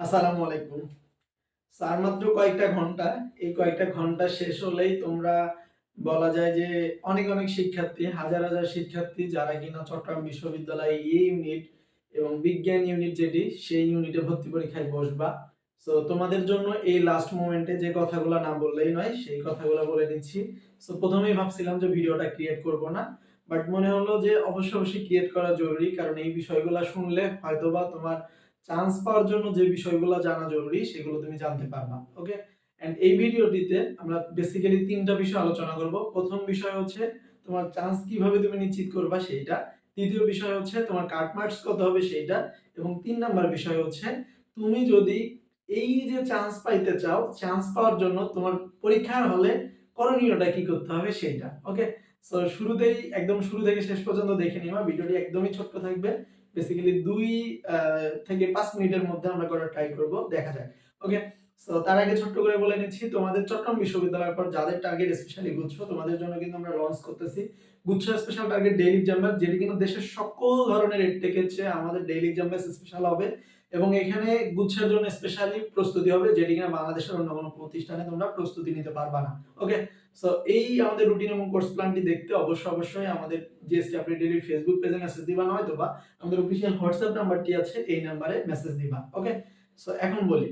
আসসালামু আলাইকুম। স্যার, মাত্র কয়েকটা ঘণ্টা। এই কয়েকটা ঘণ্টা শেষ হলেই তোমরা বলা যায় যে অনেক অনেক শিক্ষার্থী, হাজার হাজার শিক্ষার্থী যারা কিনা চট্টগ্রাম বিশ্ববিদ্যালয়ে এ ইউনিট এবং বিজ্ঞান ইউনিট যেটি, সেই ইউনিটে ভর্তি পরীক্ষায় বসবা। সো তোমাদের জন্য এই লাস্ট মোমেন্টে যে কথাগুলো না বললেই নয়, সেই কথাগুলো বলে দিচ্ছি। সো প্রথমেই ভাবছিলাম যে ভিডিওটা ক্রিয়েট করব না বাট মনে হলো যে অবশ্যই অবশ্যই ক্রিয়েট করা জরুরি, কারণ এই বিষয়গুলো শুনলে হয়তোবা তোমার চান্স পাওয়ার জন্য যে বিষয়গুলো জানা জরুরি, সেগুলো তুমি জানতে পারবা ওকে এন্ড এই ভিডিওটিতে আমরা বেসিক্যালি তিনটা বিষয় আলোচনা করব। প্রথম বিষয় হচ্ছে তোমার চান্স কীভাবে তুমি নিশ্চিত করবা সেইটা। দ্বিতীয় বিষয় হচ্ছে তোমার কাট মার্কস কত হবে সেইটা। এবং তিন নাম্বার বিষয় হচ্ছে তুমি যদি এই যে চান্স পাইতে চাও চান্স পাওয়ার জন্য তোমার পরীক্ষার হলে করণীয়টা কি করতে হবে সেইটা ওকে সো শুরুতেই, একদম শুরু থেকে শেষ পর্যন্ত দেখে নিবা ভিডিওটি একদমই ছোট্ট থাকবে। বেসিক্যালি দুই থেকে পাঁচ মিনিটের মধ্যে আমরা করার ট্রাই করব, দেখা যাক। ওকে সো তার আগে ছোট্ট করে বলে নিচ্ছি, তোমাদের চট্টগ্রাম বিশ্ববিদ্যালয়ের পর যাদের টার্গেট স্পেশালি গুচ্ছ, তোমাদের জন্য কিন্তু আমরা লঞ্চ করতেছি। গুচ্ছ special target daily exam batch যেটি কিন্তু দেশের সকল ধরনের টেকের চেয়ে আমাদের ডেইলি এক্সাম স্পেশাল হবে। এবং এখানে গুচ্ছের জন্য স্পেশালি প্রস্তুতি হবে যেটি কিনা বাংলাদেশের অন্য কোনো প্রতিষ্ঠানে তোমরা প্রস্তুতি নিতে পারবা না। ওকে সো এই আমাদের রুটিন এবং কোর্স প্ল্যানটি দেখতে অবশ্যই অবশ্যই আমাদের জিএসটি আপনি ডেইলি ফেসবুক পেজে মেসেজ দিবা নয়তো বা আমাদের অফিসিয়াল হোয়াটসঅ্যাপ নাম্বারটি আছে, এই নাম্বারে মেসেজ দিবা। ওকে সো এখন বলি।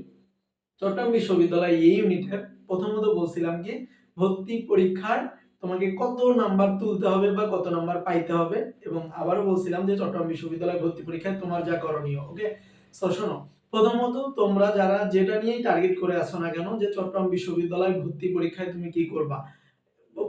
চট্টগ্রাম বিশ্ববিদ্যালয় এই ইউনিটের প্রথমত বলছিলাম কি, ভর্তি পরীক্ষার তোমাকে কত নাম্বার তুলতে হবে বা কত নাম্বার পাইতে হবে, এবং আবারও বলছিলাম যে চট্টগ্রাম বিশ্ববিদ্যালয় ভর্তি পরীক্ষায় তোমার যা করণীয়। ওকে সো শোনো, প্রথমত তোমরা যারা যেটা নিয়েই টার্গেট করে আসো না কেন, যে চট্টগ্রাম বিশ্ববিদ্যালয় ভর্তি পরীক্ষায় তুমি কি করবা?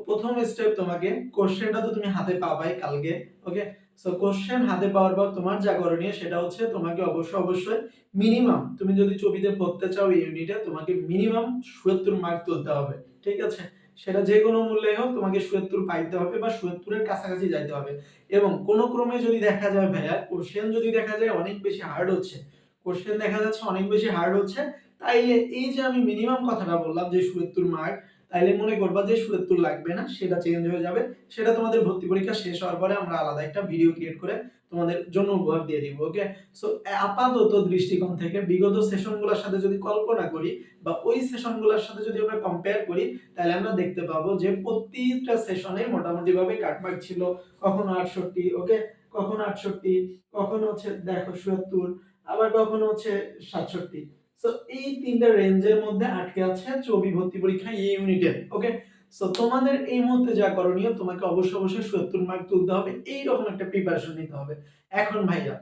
প্রথম স্টেপ তোমাকে কোশ্চেনটা তো তুমি হাতে পাবাই কালকে ওকে সো কোশ্চেন হাতে পাওয়ার পর তোমার যা করণীয় সেটা হচ্ছে তোমাকে অবশ্যই অবশ্যই মিনিমাম তুমি যদি ছবিতে পড়তে চাও এই ইউনিটে তোমাকে মিনিমাম সুয়াত্তর মার্ক তুলতে হবে, ঠিক আছে? সেটা যে কোনো মূল্যে হোক, তোমাকে সুয়াত্তর পাইতে হবে বা সুয়াত্তরের কাছাকাছি যাইতে হবে। এবং কোনো ক্রমে যদি দেখা যায়, ভাইয়া কোশ্চেন যদি দেখা যায়, অনেক বেশি হার্ড হচ্ছে। কোশ্চেন দেখা যাচ্ছে অনেক বেশি হার্ড হচ্ছে। তাই এই যে আমি মিনিমাম কথাটা বললাম যে সুয়াত্তর মার্ক তাইলে মনে করবা যে সুয়াত্তর লাগবে না, সেটা চেঞ্জ হয়ে যাবে। সেটা তোমাদের ভর্তি পরীক্ষা শেষ হওয়ার পরে আমরা আলাদা একটা ভিডিও ক্রিয়েট করে তোমাদের জন্য উপহার দিয়ে দিব ওকে সো আপাতত দৃষ্টিকোণ থেকে বিগত সেশনগুলোর সাথে যদি কল্পনা করি বা ওই সেশনগুলোর সাথে যদি আমরা কম্পেয়ার করি তাহলে আমরা দেখতে পাবো যে প্রতিটা সেশনে মোটামুটি ভাবে কাটমার্ক ছিল কখনো আটষট্টি ওকে কখনো আটষট্টি, কখনো হচ্ছে দেখো সুয়াত্তর আবার কখনো হচ্ছে সাতষট্টি। সো এই তিনটা রেঞ্জের মধ্যে আটকে আছে চবি ভর্তি পরীক্ষা এই ইউনিটের ওকে সো তোমাদের এই মুহূর্তে যা করণীয়, তোমাকে অবশ্যই অবশ্যই সত্তর মার্ক তুলতে হবে, এইরকম একটা প্রিপারেশন নিতে হবে। এখন ভাইয়া,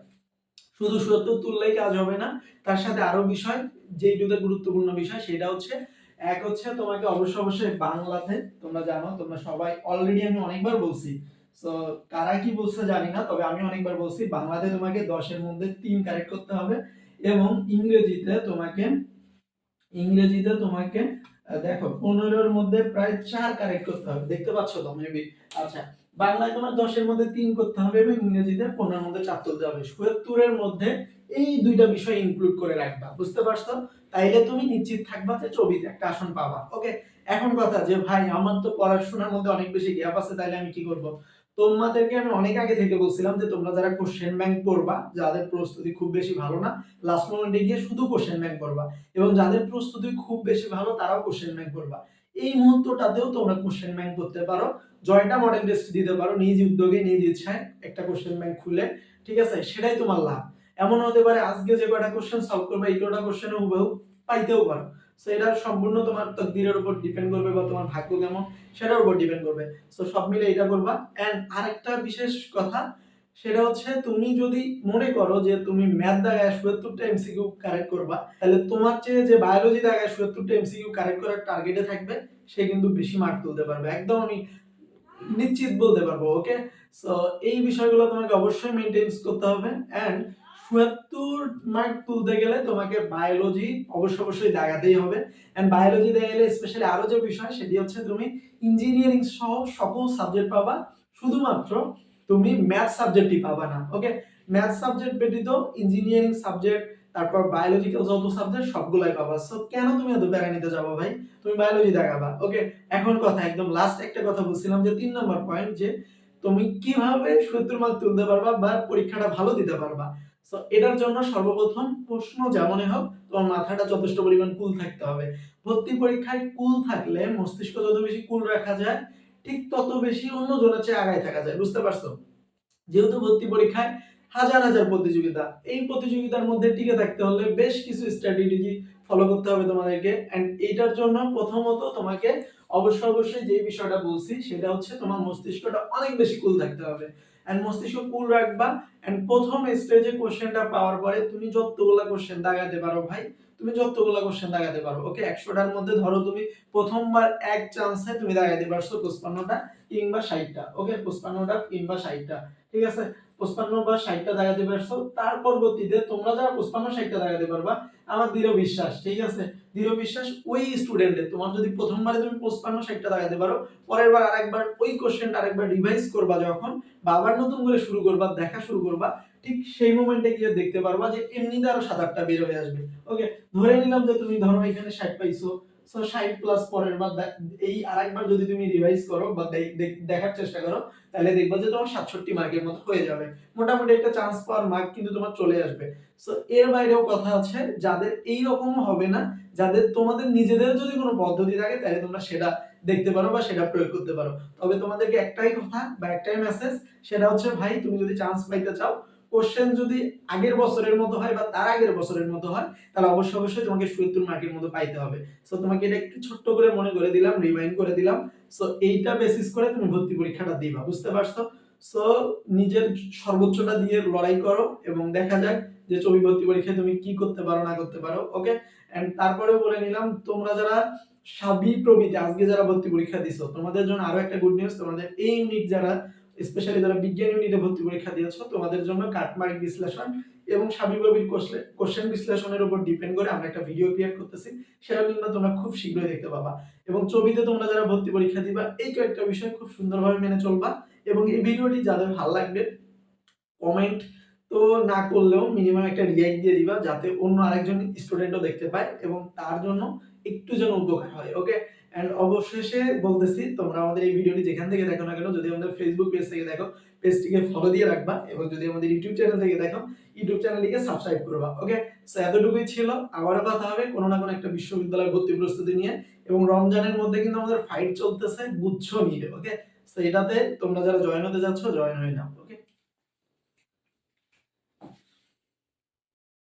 শুধু সত্তর তুললেই কাজ হবে না, তার সাথে আরও বিষয় যেইটুকু গুরুত্বপূর্ণ বিষয়, সেটা হচ্ছে, এক হচ্ছে তোমাকে অবশ্যই অবশ্যই বাংলাতে, তোমরা জানো, তোমরা সবাই অলরেডি আমি অনেকবার বলছি সো কারা কি বলছে জানি না, তবে আমি অনেকবার বলছি, বাংলাতে তোমাকে দশের মধ্যে তিন কারেক্ট করতে হবে এবং ইংরেজিতে তোমাকে ইংরেজিতে তোমাকে দেখো, পনেরোর মধ্যে প্রায় চার কারেক্ট করতে হবে। দেখতে পাচ্ছ তো মেবি আচ্ছা বাংলায় তোমার দশের মধ্যে তিন করতে হবে এবং ইংরেজিতে পনেরোর মধ্যে চার তুলতে হবে। সুয়াত্তরের মধ্যে এই দুইটা বিষয় ইনক্লুড করে রাখবা, বুঝতে পারছ? তাইলে তুমি নিশ্চিত থাকবা যে ছবিতে একটা আসন পাবা। ওকে এখন কথা যে, ভাই, আমার তো পড়াশোনার মধ্যে অনেক বেশি গ্যাপ আছে, তাইলে আমি কি করব? তোমাদেরকে আমি অনেক আগে থেকে বলছিলাম যে তোমরা যারা কোশ্চেন ব্যাংক পড়বা, যাদের প্রস্তুতি খুব বেশি ভালো না লাস্ট মোমেন্টে গিয়ে শুধু কোশ্চেন ব্যাংক পড়বা এবং যাদের প্রস্তুতি খুব বেশি ভালো, তারাও কোশ্চেন ব্যাংক পড়বা। এই মুহূর্তটাতেও তোমরা কোশ্চেন ব্যাংক করতে পারো। জয়টা মডেল টেস্ট দিতে পারো। নিজ উদ্যোগে, নিজ ইচ্ছায় একটা কোশ্চেন ব্যাংক খুলে, ঠিক আছে? সেটাই তোমার লাভ। এমন হতে পারে আজকে যে কয়টা কোশ্চেন সলভ করবে, এই কয়টা কোশ্চেনে হুবহু পাইতেও পারো। সো এটা সম্পূর্ণ তোমার তকদিরের উপর ডিপেন্ড করবে বা তোমার ভাগ্য কেমন, সেটার উপর ডিপেন্ড করবে। সো সব মিলে এটা করবা। এন্ড আরেকটা বিশেষ কথা, সেটা হচ্ছে তুমি যদি মনে করো যে তুমি ম্যাথ দাগায় সত্তরটা এমসিকিউ কারেক্ট করবা, তাহলে তোমার চেয়ে যে বায়োলজি দাগায় সত্তরটা এমসিকিউ কারেক্ট করার টার্গেটে থাকবে, সে কিন্তু বেশি মার্ক তুলতে পারবে। একদম আমি নিশ্চিত বলতে পারব ওকে সো এই বিষয়গুলো তোমাকে অবশ্যই মেনটেন করতে হবে। এন্ড সত্তর মার্ক তুলতে গেলে তোমাকে বায়োলজি অবশ্যই অবশ্যই দেখাতেই হবে। এন্ড বায়োলজি গেলে স্পেশালি আরও যে বিষয়, সেটি হচ্ছে তুমি ইঞ্জিনিয়ারিং সহ সকল সাবজেক্ট পাবা, শুধুমাত্র তুমি ম্যাথ সাবজেক্টই পাবা না ওকে ম্যাথ সাবজেক্ট ব্যতীত ইঞ্জিনিয়ারিং সাবজেক্ট তারপর বায়োলজিক্যাল যত সাবজেক্ট সবগুলাই পাবা। সো কেন তুমি এত প্যারা নিতে যাব ভাই? তুমি বায়োলজি দেখাবা ওকে এখন কথা, একদম লাস্ট একটা কথা বলছিলাম যে তিন নম্বর পয়েন্ট যে তুমি কীভাবে সত্তর মার্ক তুলতে পারবা বা পরীক্ষাটা ভালো দিতে পারবা। তো এটার জন্য সর্বপ্রথম প্রশ্ন যেমনই হোক, তোমার মাথাটা যথেষ্ট পরিমাণ কুল থাকতে হবে। ভর্তি পরীক্ষায় কুল থাকলে মস্তিষ্ক যত বেশি কুল রাখা যায়, ঠিক তত বেশি অন্য জনের চেয়ে আগায় থাকা যায়। বুঝতে পারছ? যেহেতু ভর্তি পরীক্ষায় হাজার হাজার প্রতিযোগিতা, এই প্রতিযোগিতার মধ্যে টিকে থাকতে হলে বেশ কিছু স্ট্র্যাটেজি ফলো করতে হবে তোমাদেরকে। এন্ড এইটার জন্য প্রথমত তোমাকে অবশ্যই অবশ্যই যে বিষয়টা বলছি, সেটা হচ্ছে তোমার মস্তিষ্কটা অনেক বেশি কুল থাকতে হবে। এন্ড মস্তিষ্ক কুল রাখবা। এন্ড প্রথম স্টেজে কোশ্চেনটা পাওয়ার পরে তুমি যতগুলা কোশ্চেন দাগাতে পারো ভাই, তুমি যতগুলা কোশ্চেন দাগাতে পারো ওকে একশোটার মধ্যে ধরো তুমি প্রথমবার এক চান্সে তুমি দাগাতে পারছ পঁচপান্নটা কিংবা ষাটটা ওকে পঁচপান্নটা কিংবা ষাটটা, ঠিক আছে? পঁচপান্ন বা ষাটটা দাগাতে পারছ। তার পরবর্তীতে তোমরা যারা পারবা, আমার দৃঢ় বিশ্বাস, ঠিক আছে? দৃঢ় বিশ্বাস ওই স্টুডেন্টের তোমার যদি প্রথমবারে তুমি পারো পরের বার আরেকবার ওই কোশ্চেনটা আরেকবার রিভাইজ করবা যখন বা আবার নতুন করে শুরু করবা, দেখা শুরু করবা, ঠিক সেই মোমেন্টে গিয়ে দেখতে পারবা যে এমনিতে আরও সাত আটটা বের হয়ে আসবে। ওকে ধরে নিলাম যে তুমি ধরো এখানে ষাট পাইছো সো ষাট প্লাস পরের বার এই আরেকবার যদি তুমি রিভাইজ করো বা দেখার চেষ্টা করো, তাহলে দেখবা যে তোমার সাতষট্টি মার্কের মতো হয়ে যাবে। মোটামুটি একটা চান্স পাওয়ার মার্ক কিন্তু তোমার চলে আসবে। সো এর বাইরেও কথা আছে, যাদের এই রকম হবে না, যাদের তোমাদের নিজেদের যদি কোনো পদ্ধতি থাকে, তাহলে তোমরা সেটা দেখতে পারো বা সেটা প্রয়োগ করতে পারো। তবে তোমাদেরকে একটাই কথা বা একটাই মেসেজ সেটা হচ্ছে, ভাই, তুমি যদি চান্স পাইতে চাও কোশ্চেন যদি আগের বছরের মতো হয় বা তার আগের বছরের মতো হয়, তাহলে অবশ্যই অবশ্যই তোমাকে সত্তর মার্কের মতো পাইতে হবে। সো তোমাকে এটা একটু ছোট্ট করে মনে করে দিলাম রিমাইন্ড করে দিলাম। সো এইটা বেসিস করে তুমি ভর্তি পরীক্ষাটা দিবা, বুঝতে পারছ? সো নিজের সর্বোচ্চটা দিয়ে লড়াই করো এবং দেখা যাক যে ছবি ভর্তি পরীক্ষায় তুমি কি করতে পারো, না করতে পারো ওকে এন্ড তারপরেও বলে নিলাম, তোমরা যারা সাবি প্রবৃতি আজকে যারা ভর্তি পরীক্ষা দিছো, তোমাদের জন্য আরও একটা গুড নিউজ তোমাদের এই ইউনিট যারা স্পেশালি যারা বিজ্ঞান ইউনিটে ভর্তি পরীক্ষা দিয়েছ, তোমাদের জন্য কাটমার্ক বিশ্লেষণ এবং সাবিপ্রবির কোশ্চেন বিশ্লেষণের উপর ডিপেন্ড করে আমরা একটা ভিডিও ক্রিয়েট করতেছি। সেটা কিন্তু তোমরা খুব শীঘ্রই দেখতে পাবা। এবং ছবিতে তোমরা যারা ভর্তি পরীক্ষা দিবা, এই কয়েকটা বিষয় খুব সুন্দরভাবে মেনে চলবা। এবং এই ভিডিওটি যাদের ভালো লাগবে কমেন্ট তো না করলেও মিনিমাম একটা রিয়াক্ট দিয়ে দিবা, যাতে অন্য আরেকজন স্টুডেন্টও দেখতে পায় এবং তার জন্য একটু যেন উপকার হয় ওকে এন্ড অবশেষে বলতেছি, তোমরা আমাদের এই ভিডিওটি যেখান থেকে দেখো না কেন, যদি আমাদের ফেসবুক পেজ থেকে দেখো পেজটিকে ফলো দিয়ে রাখবা, এবং যদি আমাদের ইউটিউব চ্যানেল থেকে দেখো ইউটিউব চ্যানেলটিকে সাবস্ক্রাইব করবা ওকে সো এতটুকুই ছিল। আবারও কথা হবে কোনো না কোনো একটা বিশ্ববিদ্যালয় ভর্তি প্রস্তুতি নিয়ে, এবং রমজানের মধ্যে কিন্তু আমাদের ফাইট চলতেছে, গুচ্ছ নিয়ে ওকে সো এটাতে তোমরা যারা জয়েন হতে যাচ্ছ জয়েন হয়ে নাও।